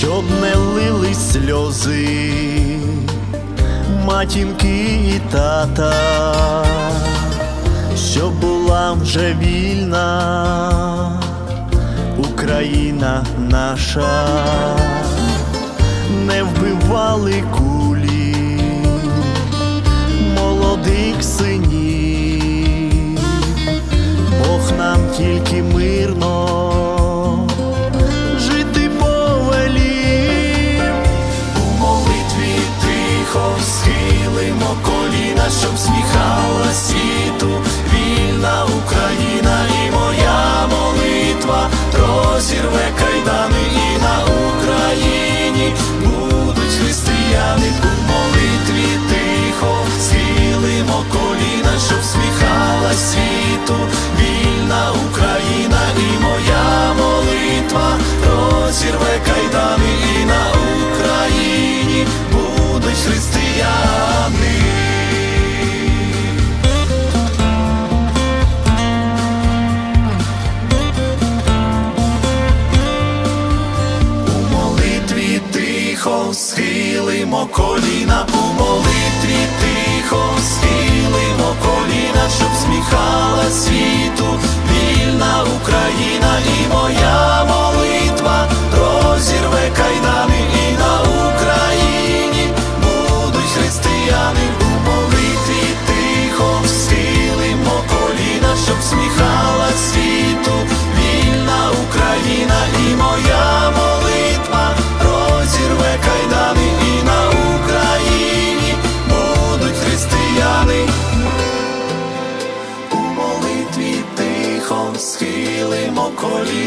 щоб не лили сльози, матінки і тата, щоб була вже вільна Україна наша, не вбивали кулі щоб сміхала світу, вільна Україна і моя молитва. Розірве кайдани і на Україні будуть християни. У молитві тихо схилимо коліна, у молитві тихо схилимо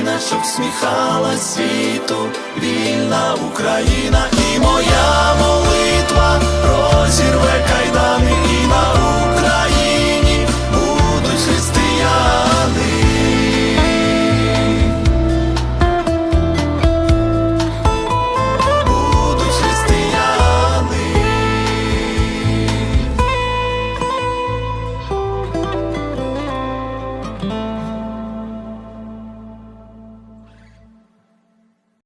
коліна, щоб сміхала світу, вільна Україна і моя